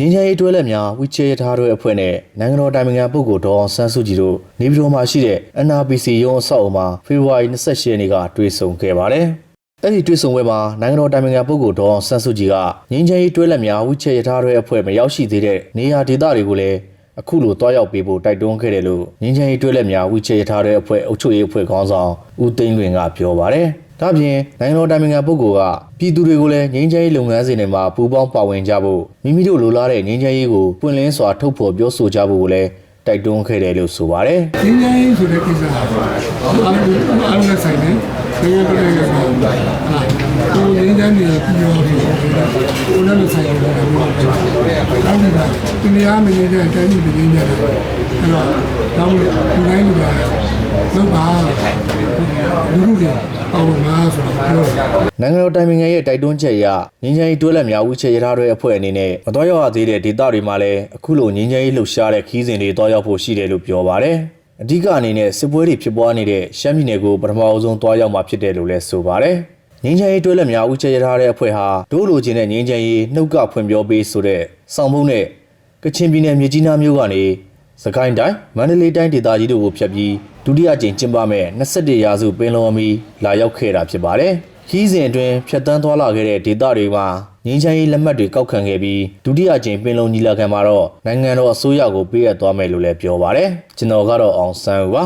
ငင်းချမ်းရေးတွဲလက်များဝီချေရထားတို့အဖွဲ့နဲ့နိုင်ငံတော်တိုင်ပင်ခံပုဂ္ဂိုလ်ဒေါ်အောင်ဆန်းစုကြည်တို့နေပြည်တော်မှာရှိတဲ့ NRPC ရုံးအဆောက်အအုံမှာဖေဖော်ဝါရီ28ရက်နေ့ကတွေ့ဆုံခဲ့ပါတယ်။အဲ့ဒီတွေ့ဆုံပွဲမှာနိုင်ငံတော်တိုင်ပင်ခံပုဂ္ဂိုလ်ဒေါ်အောင်ဆန်းစုကြည်ကငင်းချမ်းရေးတွဲလက်များဝီချေရထားတို့အဖွဲ့မရောက်ရှိသေးတဲ့နေရာဒေသတွေကိုလည်းအခုလိုတွားရောက်ပေးဖို့တိုက်တွန်းခဲ့တယ်လို့ငင်းချမ်းရေးတွဲလက်များဝီချေရထားတဲ့အဖွဲ့အုပ်ချုပ်ရေးအဖွဲ့ခေါင်းဆောင်ဦးသိန်းလွင်ကပြောပါတယ်။ ဒါ့အပြင်နိုင်ငံတော်တိုင်ပင်ခံပုဂ္ဂိုလ်ကပြည်သူတွေကိုလည်းငြိမ်းချမ်းရေးလုပ်ငန်းစဉ်တွေမှာပူးပေါင်းပါဝင်ကြဖို့မိမိတို့လိုလားတဲ့ငြိမ်းချမ်းရေးကိုပွင့်လင်းစွာထုတ်ဖော်ပြောဆိုကြဖို့ကိုလည်းတိုက်တွန်းခဲ့တယ်လို့ဆိုပါတယ်ငင်းငင်းဆိုတဲ့ကိစ္စအားလုံးအားလုံးနဲ့ဆိုင်တယ်နိုင်ငံတော်ရဲ့ဟာကိုငင်းငင်းနေပြီးတော့ကိုလည်းဆိုင်ရတယ်အဲ့ ဒါကဒီနေရာမနေတဲ့အတိုင်းပြည်ငင်းငင်းတယ်အဲ့တော့တောင်းလို့ဒီတိုင်းလူကလောက်ပါလူလူတွေအော်မှာဆိုတော့ပြောတယ်။နိုင်ငံတော်တိုင်ပင်ခံရဲ့တိုက်တွန်းချက်အရငြိမ်းချမ်းရေးတွဲလက်များဝီချေရထားတဲ့အဖွဲ့အနေနဲ့မတော်ရောက်ရသေးတဲ့ဒေသတွေမှာလည်းအခုလိုငြိမ်းချမ်းရေးလှုပ်ရှားတဲ့ခီးစဉ်တွေတွားရောက်ဖို့ရှိတယ်လို့ပြောပါတယ်။အဓိကအနေနဲ့စစ်ပွဲတွေဖြစ်ပွားနေတဲ့ရှမ်းပြည်နယ်ကိုပထမအဆုံးတွားရောက်မှာဖြစ်တယ်လို့လည်းဆိုပါတယ်။ ငင်းချမ်းရေးတွဲလက်များဦးချရထားတဲ့အဖွဲ့ဟာဒိုးလိုချင်တဲ့ငင်းချမ်းရေးနှုတ်ကဖွင့်ပြောပေးဆိုတဲ့စောင့်ဖုံးနဲ့ကချင်ပြည်နယ်မြေကြီးနားမြို့ကနေစကိုင်းတိုင်းမန္တလေးတိုင်းဒေသကြီးတို့ကိုဖျက်ပြီးဒုတိယကြိမ်ကျင်းပမဲ့21ရာစုပင်လုံအမီလာရောက်ခဲ့တာဖြစ်ပါတယ်။ခီးစဉ်အတွင်းဖျက်တမ်းသွားလာခဲ့တဲ့ဒေသတွေမှာငင်းချမ်းရေးလက်မှတ်တွေကောက်ခံခဲ့ပြီးဒုတိယကြိမ်ပင်လုံညီလာခံမှာတော့နိုင်ငံတော်အစိုးရကိုပေးအပ်သွားမယ်လို့လည်းပြောပါတယ်။ကျွန်တော်ကတော့အောင်ဆန်းဦးပါ